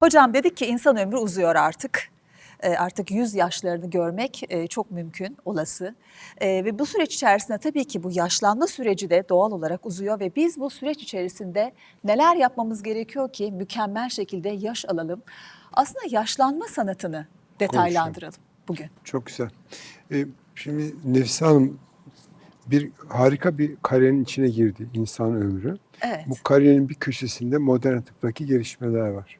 Hocam dedik ki insan ömrü uzuyor artık. E, Artık 100 yaşlarını görmek e, çok mümkün, olası. E, Ve bu süreç içerisinde tabii ki bu yaşlanma süreci de doğal olarak uzuyor ve biz bu süreç içerisinde neler yapmamız gerekiyor ki mükemmel şekilde yaş alalım. Aslında yaşlanma sanatını detaylandıralım bugün. Çok güzel. Ee, şimdi Nefise Hanım bir harika bir karenin içine girdi insan ömrü. Evet. Bu karenin bir köşesinde modern tıptaki gelişmeler var.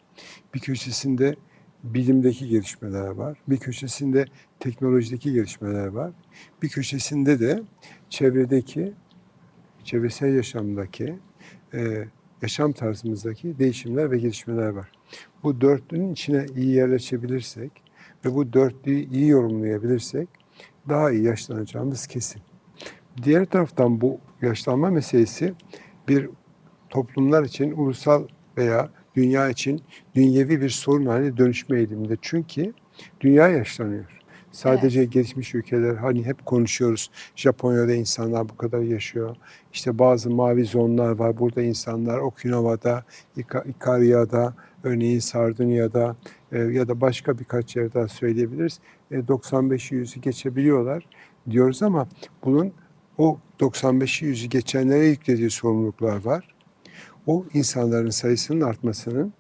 Bir köşesinde bilimdeki gelişmeler var. Bir köşesinde teknolojideki gelişmeler var. Bir köşesinde de çevredeki, çevresel yaşamdaki, e, yaşam tarzımızdaki değişimler ve gelişmeler var. Bu dörtlünün içine iyi yerleşebilirsek ve bu dörtlüyü iyi yorumlayabilirsek daha iyi yaşlanacağımız kesin. Diğer taraftan bu yaşlanma meselesi bir toplumlar için ulusal veya dünya için dünyevi bir sorun haline dönüşme eğiliminde. Çünkü dünya yaşlanıyor. Sadece gelişmiş ülkeler hani hep konuşuyoruz. Japonya'da insanlar bu kadar yaşıyor. İşte bazı mavi zonlar var. Burada insanlar Okinawa'da, İka- İkarya'da, örneğin Sardunya'da e, ya da başka birkaç yer daha söyleyebiliriz. E, 95'i 100'ü geçebiliyorlar diyoruz ama bunun o 95'i 100'ü geçenlere yüklediği sorumluluklar var. O insanların sayısının artmasının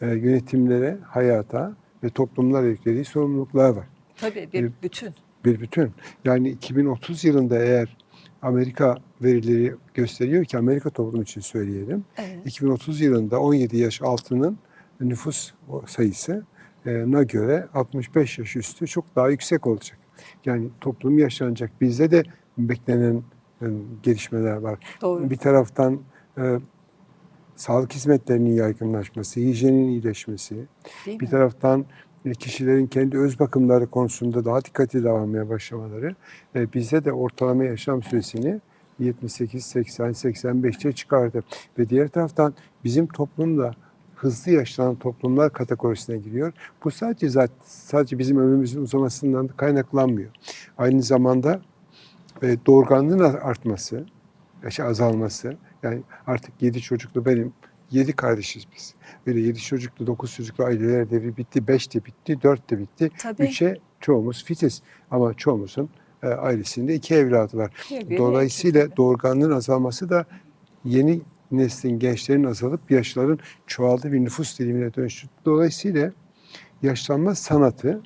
e, yönetimlere, hayata ve toplumlara yüklediği sorumluluklar var. Tabii bir Bir- bütün. Bir bütün. Yani 2030 yılında eğer Amerika verileri gösteriyor ki Amerika toplumu için söyleyelim. Evet. 2030 yılında 17 yaş altının nüfus sayısına göre 65 yaş üstü çok daha yüksek olacak. Yani toplum yaşlanacak. Bizde de beklenen e, gelişmeler var. Doğru. Bir taraftan e, sağlık hizmetlerinin yaygınlaşması, hijyenin iyileşmesi, Değil bir mi? taraftan e, kişilerin kendi öz bakımları konusunda daha dikkatli davranmaya başlamaları bize de ortalama yaşam süresini 78, 80, 85'e çıkardı. Ve diğer taraftan bizim toplumda hızlı yaşlanan toplumlar kategorisine giriyor. Bu sadece zat- sadece bizim ömrümüzün uzamasından da kaynaklanmıyor. Aynı zamanda e, doğurganlığın artması, yaşı azalması. Yani artık yedi çocuklu benim, yedi kardeşiz biz. Böyle yedi çocuklu, dokuz çocuklu aileler devri bitti, beş de bitti, dört de bitti. Tabii. Üçe çoğumuz fitiz ama çoğumuzun e, ailesinde iki evladı var. Bir, Dolayısıyla iki. doğurganlığın azalması da yeni neslin, gençlerin azalıp yaşların çoğaldığı bir nüfus dilimine dönüştü. Dolayısıyla yaşlanma sanatı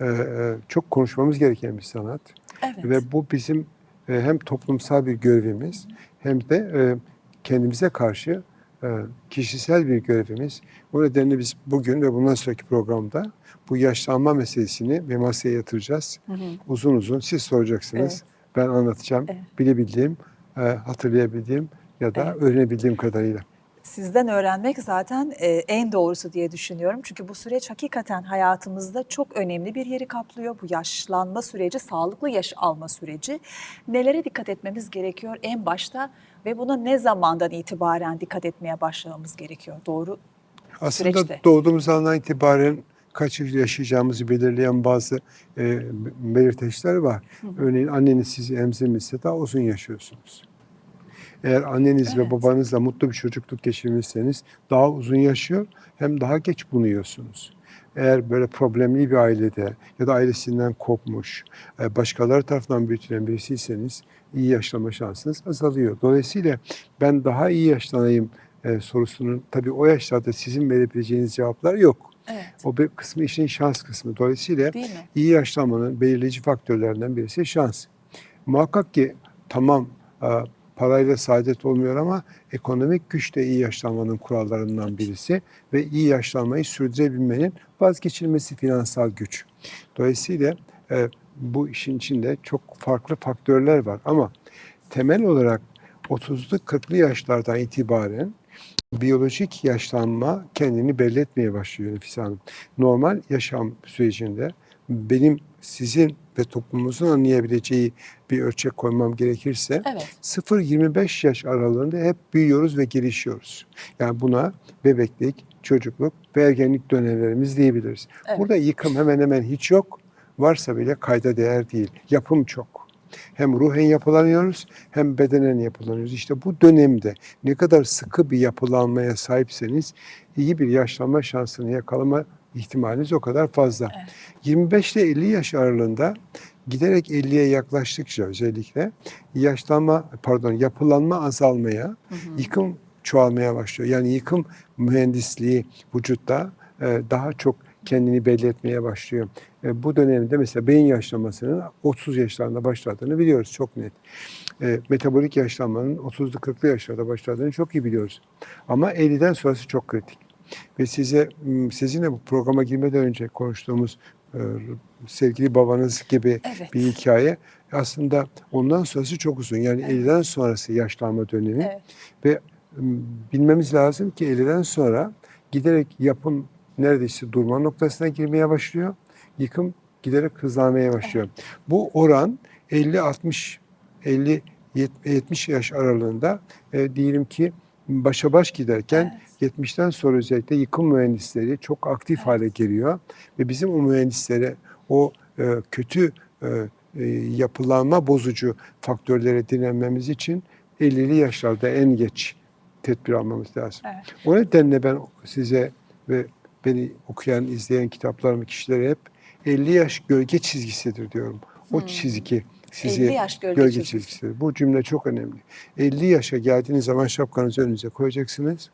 e, e, çok konuşmamız gereken bir sanat. Evet. Ve bu bizim hem toplumsal bir görevimiz hem de e, kendimize karşı e, kişisel bir görevimiz. Bu nedenle biz bugün ve bundan sonraki programda bu yaşlanma meselesini bir masaya yatıracağız. Hı hı. Uzun uzun siz soracaksınız. Ben anlatacağım. Evet. Bilebildiğim, e, hatırlayabildiğim ya da Evet. öğrenebildiğim kadarıyla. Sizden öğrenmek zaten e, en doğrusu diye düşünüyorum. Çünkü bu süreç hakikaten hayatımızda çok önemli bir yeri kaplıyor. Bu yaşlanma süreci, sağlıklı yaş alma süreci. Nelere dikkat etmemiz gerekiyor en başta ve buna ne zamandan itibaren dikkat etmeye başlamamız gerekiyor? Doğru Aslında Süreçte. doğduğumuz andan itibaren kaç yıl yaşayacağımızı belirleyen bazı e, belirteçler var. Örneğin anneniz sizi emzirmişse daha uzun yaşıyorsunuz. Eğer anneniz ve Evet. babanızla mutlu bir çocukluk geçirmişseniz daha uzun yaşıyor hem daha geç bunu yiyorsunuz. Eğer böyle problemli bir ailede ya da ailesinden kopmuş, e, başkaları tarafından büyütülen birisiyseniz iyi yaşlama şansınız azalıyor. Dolayısıyla ben daha iyi yaşlanayım e, sorusunun tabii o yaşlarda sizin verebileceğiniz cevaplar yok. Evet. O bir kısmı işin şans kısmı. Dolayısıyla iyi yaşlanmanın belirleyici faktörlerinden birisi şans. Muhakkak ki tamam e, parayla saadet olmuyor ama ekonomik güç de iyi yaşlanmanın kurallarından birisi ve iyi yaşlanmayı sürdürebilmenin vazgeçilmesi finansal güç. Dolayısıyla e, bu işin içinde çok farklı faktörler var ama temel olarak 30'lu 40'lı yaşlardan itibaren biyolojik yaşlanma kendini belli etmeye başlıyor Nefise Hanım. Normal yaşam sürecinde benim sizin ve toplumumuzun anlayabileceği bir ölçek koymam gerekirse Evet. 0-25 yaş aralığında hep büyüyoruz ve gelişiyoruz. Yani buna bebeklik, çocukluk ve ergenlik dönemlerimiz diyebiliriz. Evet. Burada yıkım hemen hemen hiç yok. Varsa bile kayda değer değil. Yapım çok. Hem ruhen yapılanıyoruz hem bedenen yapılanıyoruz. İşte bu dönemde ne kadar sıkı bir yapılanmaya sahipseniz iyi bir yaşlanma şansını yakalama ihtimaliniz o kadar fazla. 25 ile 50 yaş aralığında giderek 50'ye yaklaştıkça özellikle yaşlanma pardon yapılanma azalmaya, yıkım çoğalmaya başlıyor. Yani yıkım mühendisliği vücutta e, daha çok kendini belli etmeye başlıyor. E, bu dönemde mesela beyin yaşlanmasının 30 yaşlarında başladığını biliyoruz çok net. E, metabolik yaşlanmanın 30'lu 40'lı yaşlarda başladığını çok iyi biliyoruz. Ama 50'den sonrası çok kritik. Ve size sizinle bu programa girmeden önce konuştuğumuz sevgili babanız gibi Evet. bir hikaye aslında ondan sonrası çok uzun. Yani 50'den sonrası yaşlanma dönemi Evet. ve bilmemiz lazım ki 50'den sonra giderek yapım neredeyse durma noktasına girmeye başlıyor. Yıkım giderek hızlanmaya başlıyor. Bu oran 50 60 50 70 yaş aralığında e, diyelim ki başa baş giderken 70'ten sonra özellikle yıkım mühendisleri çok aktif hale geliyor ve bizim o mühendislere o e, kötü e, e, yapılanma bozucu faktörlere direnmemiz için 50'li yaşlarda en geç tedbir almamız lazım. Evet. O nedenle ben size ve beni okuyan, izleyen kitaplarımı kişilere hep 50 yaş gölge çizgisidir diyorum. O çizgi sizi 50 yaş gölge çizgisi. çizgisidir. Bu cümle çok önemli. 50 yaşa geldiğiniz zaman şapkanızı önünüze koyacaksınız.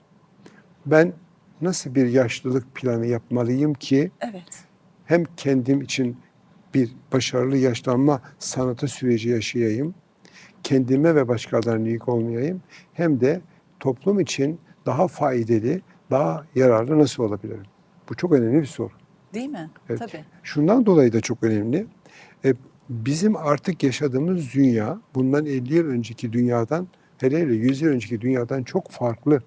Ben nasıl bir yaşlılık planı yapmalıyım ki Evet. hem kendim için bir başarılı yaşlanma sanatı süreci yaşayayım, kendime ve başkalarına yük olmayayım, hem de toplum için daha faydalı, daha yararlı nasıl olabilirim? Bu çok önemli bir soru. Değil mi? Evet. Tabii. Şundan dolayı da çok önemli. E, bizim artık yaşadığımız dünya bundan 50 yıl önceki dünyadan hele hele 100 yıl önceki dünyadan çok farklı.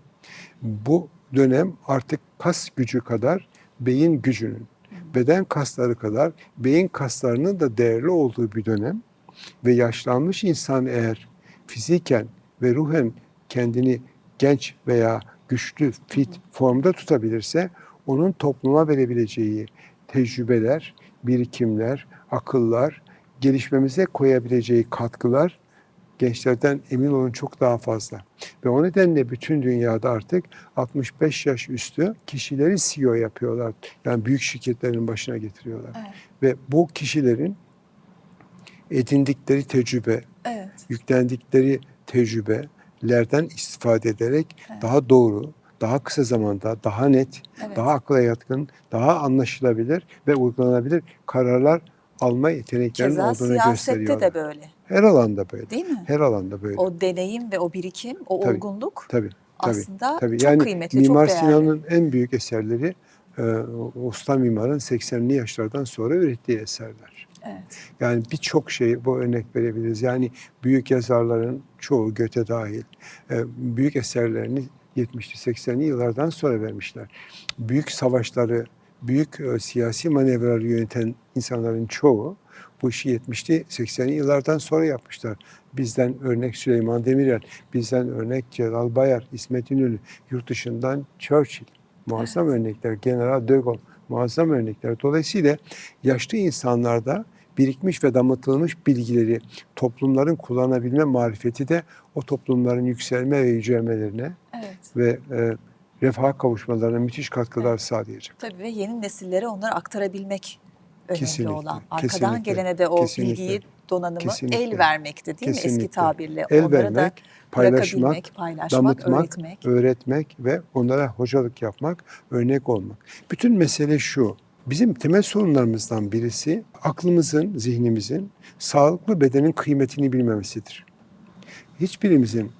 Bu dönem artık kas gücü kadar beyin gücünün, beden kasları kadar beyin kaslarının da değerli olduğu bir dönem. Ve yaşlanmış insan eğer fiziken ve ruhen kendini genç veya güçlü, fit formda tutabilirse onun topluma verebileceği tecrübeler, birikimler, akıllar, gelişmemize koyabileceği katkılar gençlerden emin olun çok daha fazla. Ve o nedenle bütün dünyada artık 65 yaş üstü kişileri CEO yapıyorlar. Yani büyük şirketlerin başına getiriyorlar. Evet. Ve bu kişilerin edindikleri tecrübe, Evet. yüklendikleri tecrübelerden istifade ederek daha doğru, daha kısa zamanda, daha net, Evet. daha akla yatkın, daha anlaşılabilir ve uygulanabilir kararlar alma yeteneklerinin Keza olduğunu siyasette gösteriyorlar. de böyle. Her alanda böyle. Değil mi? Her alanda böyle. O deneyim ve o birikim, o Tabii. olgunluk Tabii. Tabii. aslında tabii. çok yani kıymetli, çok Mimar değerli. Sinan'ın en büyük eserleri e, usta mimarın 80'li yaşlardan sonra ürettiği eserler. Evet. Yani birçok şey bu örnek verebiliriz. Yani büyük yazarların çoğu Göte dahil e, büyük eserlerini 70'li 80'li yıllardan sonra vermişler. Büyük savaşları, büyük e, siyasi manevraları yöneten insanların çoğu bu işi 70'li 80'li yıllardan sonra yapmışlar. Bizden örnek Süleyman Demirel, bizden örnek Celal Bayar, İsmet İnönü, yurt dışından Churchill. Muazzam örnekler, General de Gaulle, muazzam örnekler. Dolayısıyla yaşlı insanlarda birikmiş ve damıtılmış bilgileri toplumların kullanabilme marifeti de o toplumların yükselme ve yücelmelerine Evet. ve e, refaha kavuşmalarına müthiş katkılar sağlayacak. Tabii ve yeni nesillere onları aktarabilmek önemli Kesinlikle, olan. Arkadan kesinlikle, gelene de o kesinlikle, bilgiyi, donanımı kesinlikle, el vermekti değil mi eski tabirle? El Onlara vermek, da paylaşmak, paylaşmak, damıtmak, öğretmek. öğretmek ve onlara hocalık yapmak, örnek olmak. Bütün mesele şu. Bizim temel sorunlarımızdan birisi aklımızın, zihnimizin sağlıklı bedenin kıymetini bilmemesidir. Hiçbirimizin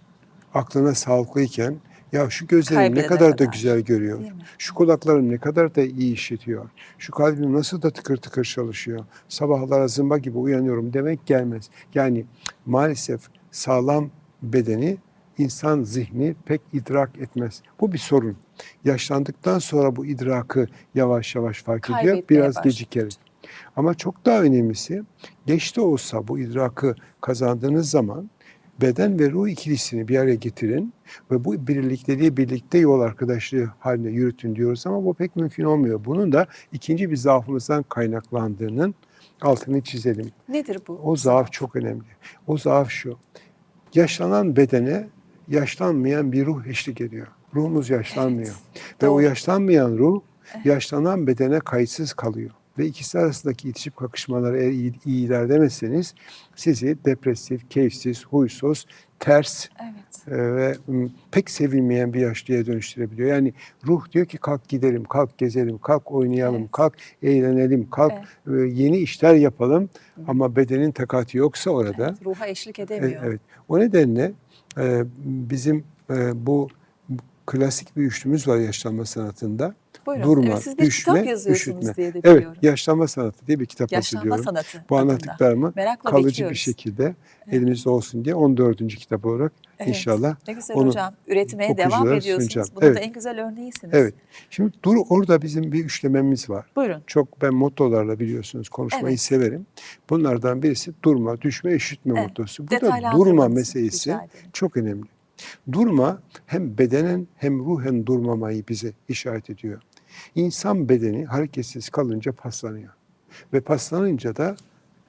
aklına sağlıklıyken ya şu gözlerim ne Kaybedene kadar da kadar. güzel görüyor. Şu kulaklarım ne kadar da iyi işitiyor. Şu kalbim nasıl da tıkır tıkır çalışıyor. Sabahlara zımba gibi uyanıyorum demek gelmez. Yani maalesef sağlam bedeni insan zihni pek idrak etmez. Bu bir sorun. Yaşlandıktan sonra bu idrakı yavaş yavaş fark ediyor. Kaybetmeye Biraz başlıyor. gecikerek. Ama çok daha önemlisi geç de olsa bu idrakı kazandığınız zaman beden ve ruh ikilisini bir araya getirin ve bu birlikleri birlikte yol arkadaşlığı haline yürütün diyoruz ama bu pek mümkün olmuyor. Bunun da ikinci bir zaafımızdan kaynaklandığının altını çizelim. Nedir bu? O zaaf çok önemli. O zaaf şu. Yaşlanan bedene yaşlanmayan bir ruh eşlik ediyor. Ruhumuz yaşlanmıyor. Ve o doğru. yaşlanmayan ruh yaşlanan bedene kayıtsız kalıyor. Ve ikisi arasındaki itişip kakışmaları eğer iyi, iyi ilerlemezseniz sizi depresif, keyifsiz, huysuz, ters Evet. e, ve pek sevilmeyen bir yaşlıya dönüştürebiliyor. Yani ruh diyor ki kalk gidelim, kalk gezelim, kalk oynayalım, Evet. kalk eğlenelim, kalk e, yeni işler yapalım. Ama bedenin takati yoksa orada Evet, Ruha eşlik e, edemiyor. Evet. O nedenle e, bizim e, bu klasik bir üçlümüz var yaşlanma sanatında. Buyurun. Durma, evet, siz bir düşme, kitap yazıyorsunuz üşütme. diye de Evet, biliyorum. yaşlanma sanatı diye bir kitap Yaşlanma hazırlıyorum. sanatı. Bu adında. anlattıklarımı Merakla kalıcı bekliyoruz. bir şekilde elimizde olsun diye 14. kitap olarak Evet. inşallah Ne güzel onu hocam. Üretmeye devam ediyorsunuz. sunacağım. Bunun da Evet. en güzel örneğisiniz. Evet. Şimdi dur orada bizim bir üçlememiz var. Buyurun. Çok ben mottolarla biliyorsunuz konuşmayı Evet. severim. Bunlardan birisi durma, düşme, üşütme Evet. mottosu. Burada Detaylandırmanızı durma meselesi çok önemli. Durma hem bedenen hem ruhen durmamayı bize işaret ediyor. İnsan bedeni hareketsiz kalınca paslanıyor. Ve paslanınca da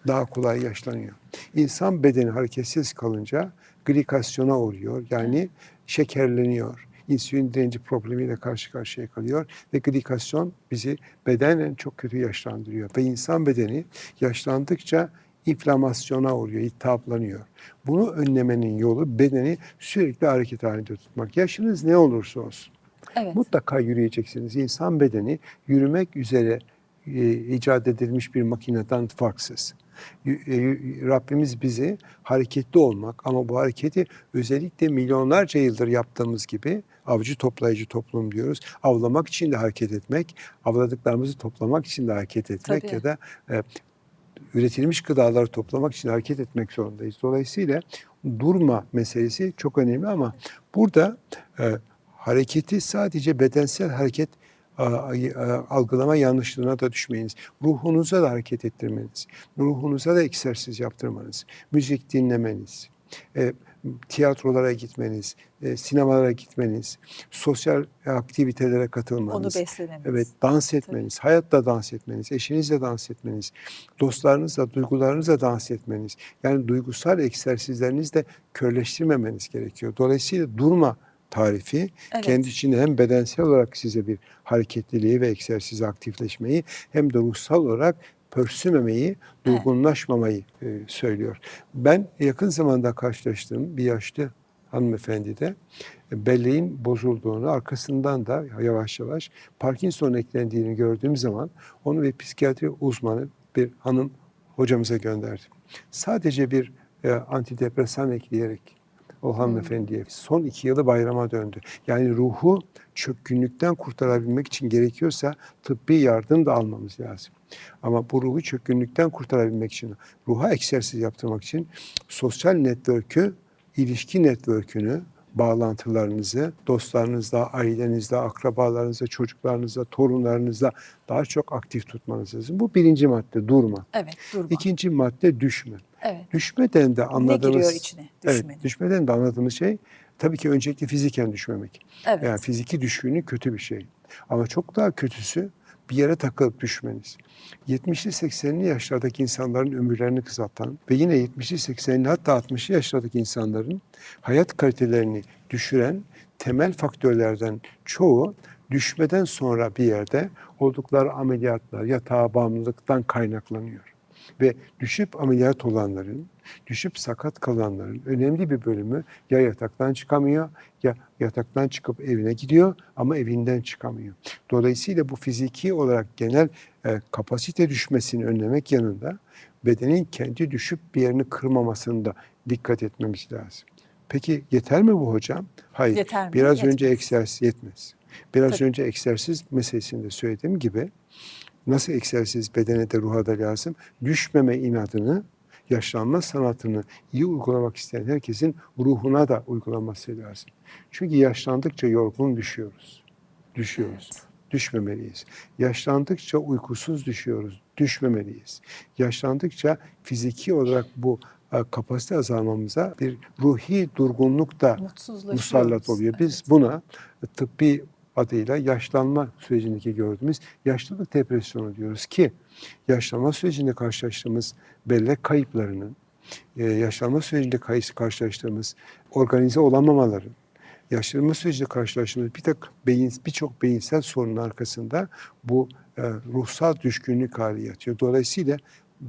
daha kolay yaşlanıyor. İnsan bedeni hareketsiz kalınca glikasyona uğruyor. Yani şekerleniyor. İnsülin direnci problemiyle karşı karşıya kalıyor ve glikasyon bizi bedenen çok kötü yaşlandırıyor. Ve insan bedeni yaşlandıkça inflamasyona uğruyor, iltihaplanıyor. Bunu önlemenin yolu bedeni sürekli hareket halinde tutmak. Yaşınız ne olursa olsun. Evet. Mutlaka yürüyeceksiniz. İnsan bedeni yürümek üzere e, icat edilmiş bir makineden farksız. E, Rabbimiz bizi hareketli olmak ama bu hareketi özellikle milyonlarca yıldır yaptığımız gibi avcı toplayıcı toplum diyoruz. Avlamak için de hareket etmek, avladıklarımızı toplamak için de hareket etmek Tabii. ya da e, üretilmiş gıdaları toplamak için hareket etmek zorundayız. Dolayısıyla durma meselesi çok önemli ama burada e, hareketi sadece bedensel hareket algılama yanlışlığına da düşmeyiniz. Ruhunuza da hareket ettirmeniz, ruhunuza da egzersiz yaptırmanız, müzik dinlemeniz, e, tiyatrolara gitmeniz, e, sinemalara gitmeniz, sosyal aktivitelere Onu katılmanız. beslememiz. Evet, dans etmeniz, hayatta dans etmeniz, eşinizle dans etmeniz, dostlarınızla, duygularınızla dans etmeniz. Yani duygusal egzersizlerinizi de körleştirmemeniz gerekiyor. Dolayısıyla durma tarifi Evet. kendi içinde hem bedensel olarak size bir hareketliliği ve egzersiz aktifleşmeyi hem de ruhsal olarak pörsümemeyi, durgunlaşmamayı e, söylüyor. Ben yakın zamanda karşılaştığım bir yaşlı hanımefendi de e, belleğin bozulduğunu, arkasından da yavaş yavaş Parkinson eklendiğini gördüğüm zaman onu bir psikiyatri uzmanı bir hanım hocamıza gönderdim. Sadece bir e, antidepresan ekleyerek o hanımefendiye son iki yılı bayrama döndü. Yani ruhu çökkünlükten kurtarabilmek için gerekiyorsa tıbbi yardım da almamız lazım. Ama bu ruhu çökkünlükten kurtarabilmek için, ruha egzersiz yaptırmak için sosyal network'ü, ilişki network'ünü, bağlantılarınızı dostlarınızla, ailenizle, akrabalarınızla, çocuklarınızla, torunlarınızla daha çok aktif tutmanız lazım. Bu birinci madde durma. Evet. Durma. İkinci madde düşme. Evet. Düşmeden de Ne anladığımız... giriyor içine? Düşmenin. Evet, düşmeden de anladığımız şey tabii ki öncelikle fiziken düşmemek. Evet. Yani fiziki düşkünlük kötü bir şey. Ama çok daha kötüsü bir yere takılıp düşmeniz. 70'li 80'li yaşlardaki insanların ömürlerini kısaltan ve yine 70'li 80'li hatta 60'lı yaşlardaki insanların hayat kalitelerini düşüren temel faktörlerden çoğu düşmeden sonra bir yerde oldukları ameliyatlar, yatağa bağımlılıktan kaynaklanıyor. Ve düşüp ameliyat olanların, düşüp sakat kalanların önemli bir bölümü ya yataktan çıkamıyor ya yataktan çıkıp evine gidiyor ama evinden çıkamıyor. Dolayısıyla bu fiziki olarak genel e, kapasite düşmesini önlemek yanında bedenin kendi düşüp bir yerini kırmamasını da dikkat etmemiz lazım. Peki yeter mi bu hocam? Hayır. Yeter mi? Biraz önce Yetmez. egzersiz yetmez. Biraz Tabii. önce egzersiz meselesinde söylediğim gibi nasıl egzersiz bedene de ruha da lazım. Düşmeme inadını, yaşlanma sanatını iyi uygulamak isteyen herkesin ruhuna da uygulaması lazım. Çünkü yaşlandıkça yorgun düşüyoruz. Düşüyoruz. Evet. Düşmemeliyiz. Yaşlandıkça uykusuz düşüyoruz. Düşmemeliyiz. Yaşlandıkça fiziki olarak bu e, kapasite azalmamıza bir ruhi durgunluk da musallat oluyor. Biz Evet. buna tıbbi adıyla yaşlanma sürecindeki gördüğümüz yaşlılık depresyonu diyoruz ki yaşlanma sürecinde karşılaştığımız bellek kayıplarının, e, yaşlanma sürecinde karşılaştığımız organize olamamaların, yaşlanma sürecinde karşılaştığımız bir tek beyin birçok beyinsel sorunun arkasında bu e, ruhsal düşkünlük hali yatıyor. Dolayısıyla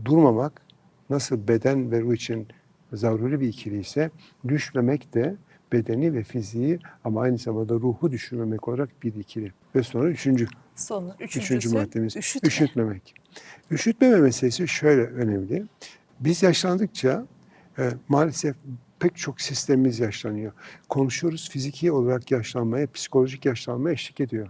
durmamak nasıl beden ve ruh için zaruri bir ikili ise düşmemek de bedeni ve fiziği ama aynı zamanda ruhu düşürmemek olarak bir ikili. Ve sonra üçüncü, Son üçüncü üçüncüsü maddemiz üşütme. üşütmemek. Üşütmeme meselesi şöyle önemli. Biz yaşlandıkça e, maalesef pek çok sistemimiz yaşlanıyor. Konuşuyoruz fiziki olarak yaşlanmaya, psikolojik yaşlanmaya eşlik ediyor.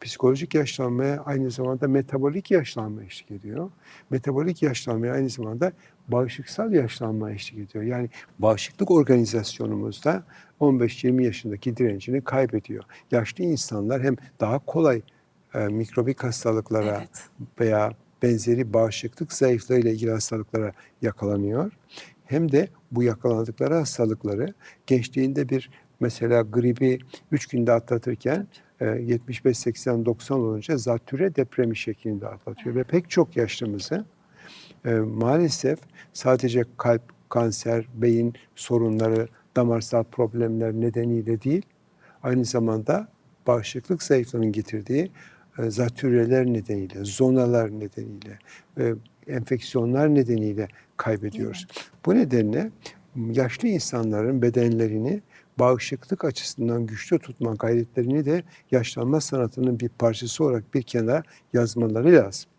Psikolojik yaşlanmaya aynı zamanda metabolik yaşlanma eşlik ediyor. Metabolik yaşlanmaya aynı zamanda bağışıksal yaşlanma eşlik ediyor. Yani bağışıklık organizasyonumuzda 15-20 yaşındaki direncini kaybediyor. Yaşlı insanlar hem daha kolay e, mikrobik hastalıklara Evet. veya benzeri bağışıklık zayıflığıyla ilgili hastalıklara yakalanıyor. Hem de bu yakalandıkları hastalıkları gençliğinde bir mesela gribi 3 günde atlatırken e, 75, 80, 90 olunca zatüre depremi şeklinde atlatıyor. Ve pek çok yaşlımızı e, maalesef sadece kalp, kanser, beyin sorunları, damarsal problemler nedeniyle değil, aynı zamanda bağışıklık zayıflığının getirdiği e, zatürreler nedeniyle, zonalar nedeniyle, e, enfeksiyonlar nedeniyle kaybediyoruz. Bu nedenle yaşlı insanların bedenlerini bağışıklık açısından güçlü tutma gayretlerini de yaşlanma sanatının bir parçası olarak bir kenara yazmaları lazım.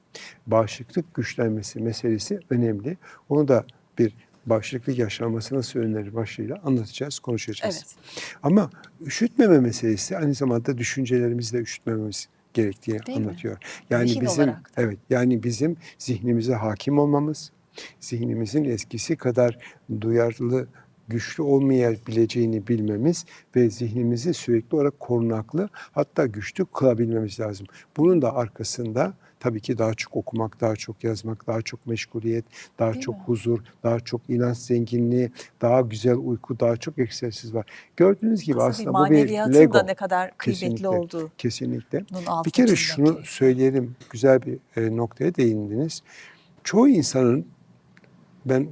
Bağışıklık güçlenmesi meselesi önemli. Onu da bir bağışıklık yaşlanması nasıl önlenir başlığıyla anlatacağız, konuşacağız. Evet. Ama üşütmeme meselesi aynı zamanda düşüncelerimizi de üşütmememiz gerektiğini Değil mi? anlatıyor. Yani Zihin bizim olarak evet yani bizim zihnimize hakim olmamız, zihnimizin eskisi kadar duyarlı, güçlü olmayabileceğini bilmemiz ve zihnimizi sürekli olarak korunaklı hatta güçlü kılabilmemiz lazım. Bunun da arkasında tabii ki daha çok okumak, daha çok yazmak, daha çok meşguliyet, daha Değil çok mi? huzur, daha çok inanç zenginliği, daha güzel uyku, daha çok egzersiz var. Gördüğünüz gibi Aslında, aslında, bu bir Lego. da ne kadar kıymetli Kesinlikle. olduğu. Kesinlikle. Bir kere şunu söyleyelim, güzel bir e, noktaya değindiniz. Çoğu insanın, ben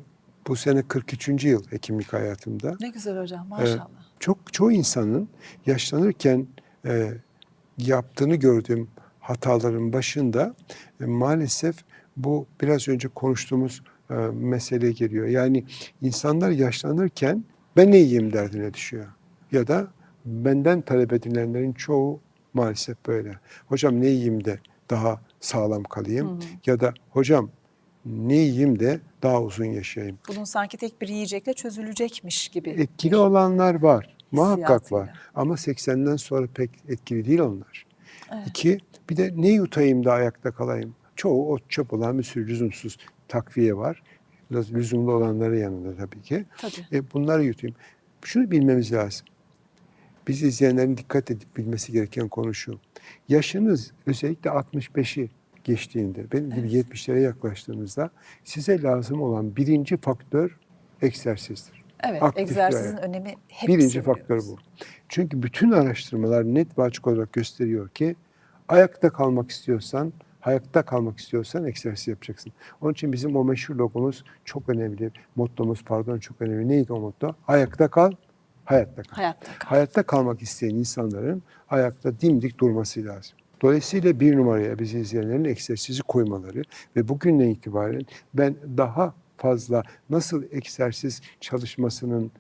bu sene 43. yıl hekimlik hayatımda, Ne güzel hocam maşallah. çok çoğu insanın yaşlanırken e, yaptığını gördüğüm hataların başında e, maalesef bu biraz önce konuştuğumuz e, mesele geliyor. Yani insanlar yaşlanırken ben ne yiyeyim derdine düşüyor. Ya da benden talep edilenlerin çoğu maalesef böyle. Hocam ne yiyeyim de daha sağlam kalayım. Ya da hocam ne yiyeyim de daha uzun yaşayayım. Bunun sanki tek bir yiyecekle çözülecekmiş gibi. Etkili olanlar var. Muhakkak var. Ama 80'den sonra pek etkili değil onlar. Evet. İki, bir de ne yutayım da ayakta kalayım. Çoğu ot çöp olan bir sürü lüzumsuz takviye var. Biraz lüzumlu olanları yanında tabii ki. Tabii. E, bunları yutayım. Şunu bilmemiz lazım. Biz izleyenlerin dikkat edip bilmesi gereken konu şu. Yaşınız özellikle 65'i geçtiğinde, benim gibi 70'lere yaklaştığınızda size lazım olan birinci faktör egzersizdir. Evet, aktif egzersizin hayat. önemi hep Birinci faktör bu. Çünkü bütün araştırmalar net ve açık olarak gösteriyor ki ayakta kalmak istiyorsan, hayatta kalmak istiyorsan egzersiz yapacaksın. Onun için bizim o meşhur logomuz çok önemli. Mottomuz pardon çok önemli. Neydi o motto? Ayakta kal, hayatta kal. Hayatta kal. Hayatta kalmak isteyen insanların ayakta dimdik durması lazım. Dolayısıyla bir numaraya bizi izleyenlerin egzersizi koymaları ve bugünden itibaren ben daha fazla nasıl egzersiz çalışmasının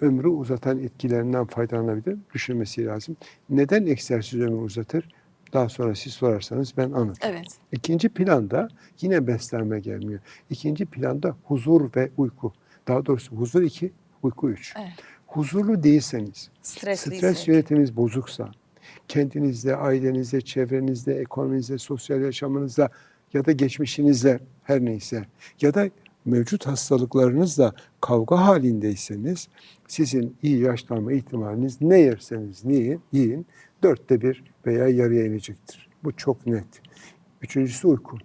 ömrü uzatan etkilerinden faydalanabilirim düşünmesi lazım. Neden egzersiz ömrü uzatır? Daha sonra siz sorarsanız ben anlatırım. Evet. İkinci planda yine beslenme gelmiyor. İkinci planda huzur ve uyku. Daha doğrusu huzur iki, uyku üç. Evet. Huzurlu değilseniz, Stresliysek. stres yönetiminiz bozuksa, kendinizde, ailenizde, çevrenizde, ekonominizde, sosyal yaşamınızda ya da geçmişinizde her neyse ya da mevcut hastalıklarınızla kavga halindeyseniz sizin iyi yaşlanma ihtimaliniz ne yerseniz yiyin, yiyin dörtte bir veya yarıya inecektir. Bu çok net. Üçüncüsü uyku.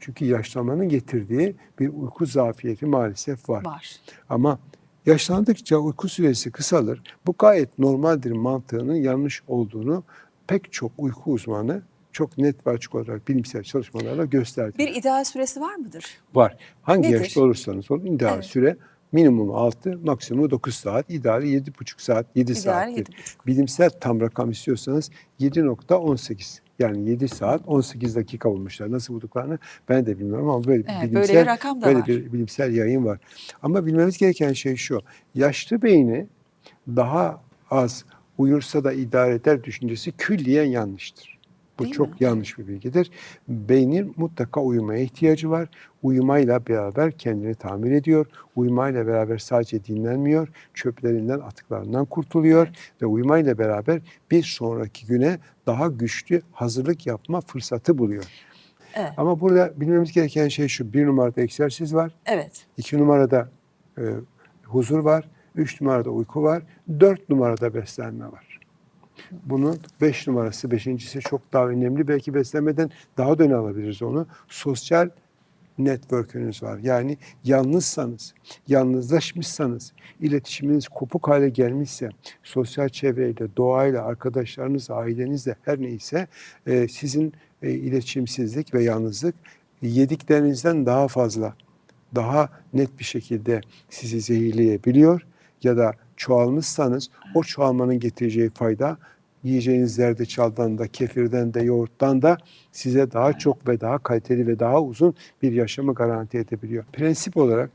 Çünkü yaşlanmanın getirdiği bir uyku zafiyeti maalesef var. Var. Ama yaşlandıkça uyku süresi kısalır. Bu gayet normaldir mantığının yanlış olduğunu pek çok uyku uzmanı çok net ve açık olarak bilimsel çalışmalarla gösterdi. Bir ideal süresi var mıdır? Var. Hangi Nedir? yaşta olursanız olun ideal Evet. süre minimum 6, maksimum 9 saat, ideali 7,5 saat, 7 İdeal saattir. 7,5. Bilimsel tam rakam istiyorsanız 7.18. Yani 7 saat 18 dakika bulmuşlar. Nasıl bulduklarını ben de bilmiyorum ama böyle Evet, böyle bilimsel bir rakam da böyle var. bir bilimsel yayın var. Ama bilmemiz gereken şey şu. Yaşlı beyni daha az uyursa da idare eder düşüncesi külliyen yanlıştır. Bu Değil çok mi? yanlış bir bilgidir. Beynin mutlaka uyumaya ihtiyacı var. Uyumayla beraber kendini tamir ediyor. Uyumayla beraber sadece dinlenmiyor. Çöplerinden, atıklarından kurtuluyor. Ve uyumayla beraber bir sonraki güne daha güçlü hazırlık yapma fırsatı buluyor. Evet. Ama burada bilmemiz gereken şey şu. Bir numarada egzersiz var. Evet. iki numarada e, huzur var. Üç numarada uyku var. Dört numarada beslenme var. Bunun beş numarası, beşincisi çok daha önemli. Belki beslenmeden daha da alabiliriz onu. Sosyal network'ünüz var. Yani yalnızsanız, yalnızlaşmışsanız, iletişiminiz kopuk hale gelmişse, sosyal çevreyle, doğayla, arkadaşlarınızla, ailenizle her neyse e, sizin e, iletişimsizlik ve yalnızlık yediklerinizden daha fazla, daha net bir şekilde sizi zehirleyebiliyor ya da çoğalmışsanız o çoğalmanın getireceği fayda yiyeceğiniz zerdeçaldan da, kefirden de, yoğurttan da size daha çok ve daha kaliteli ve daha uzun bir yaşamı garanti edebiliyor. Prensip olarak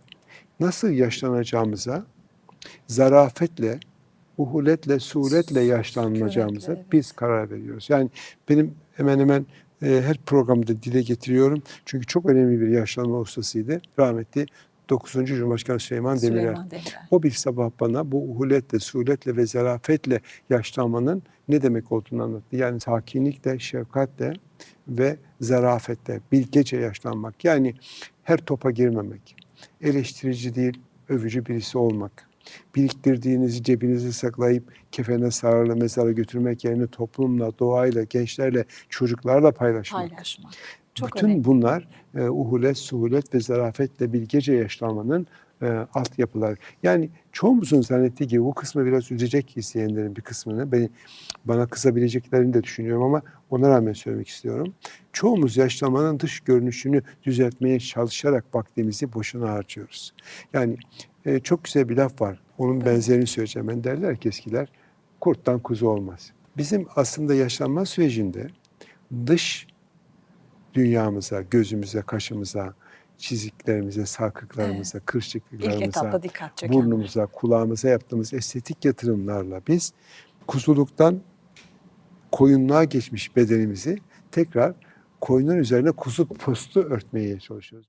nasıl yaşlanacağımıza zarafetle, uhuletle, suretle yaşlanacağımıza evet. biz karar veriyoruz. Yani benim hemen hemen e, her programda dile getiriyorum. Çünkü çok önemli bir yaşlanma ustasıydı. Rahmetli 9. Cumhurbaşkanı Süleyman Demirel. Süleyman Demirel. O bir sabah bana bu uhuletle, suretle ve zarafetle yaşlanmanın ne demek olduğunu anlattı. Yani sakinlikle, şefkatle ve zarafetle, bilgece yaşlanmak. Yani her topa girmemek. Eleştirici değil, övücü birisi olmak. Biriktirdiğinizi cebinize saklayıp kefene sarılı mezara götürmek yerine toplumla, doğayla, gençlerle, çocuklarla paylaşmak. Paylaşmak. Çok Bütün önemli. bunlar e, uhulet, suhulet ve zarafetle bilgece yaşlanmanın e, altyapıları. Yani çoğumuzun zannettiği gibi bu kısmı biraz üzecek izleyenlerin bir kısmını beni bana kızabileceklerini de düşünüyorum ama ona rağmen söylemek istiyorum. Çoğumuz yaşlanmanın dış görünüşünü düzeltmeye çalışarak vaktimizi boşuna harcıyoruz. Yani e, çok güzel bir laf var. Onun benzerini söyleyeceğim. Ben derler ki eskiler kurttan kuzu olmaz. Bizim aslında yaşlanma sürecinde dış dünyamıza, gözümüze, kaşımıza, çiziklerimize, sarkıklarımıza, İlk kırışıklıklarımıza, burnumuza, kulağımıza yaptığımız estetik yatırımlarla biz kuzuluktan koyunluğa geçmiş bedenimizi tekrar koyunun üzerine kuzu postu örtmeye çalışıyoruz.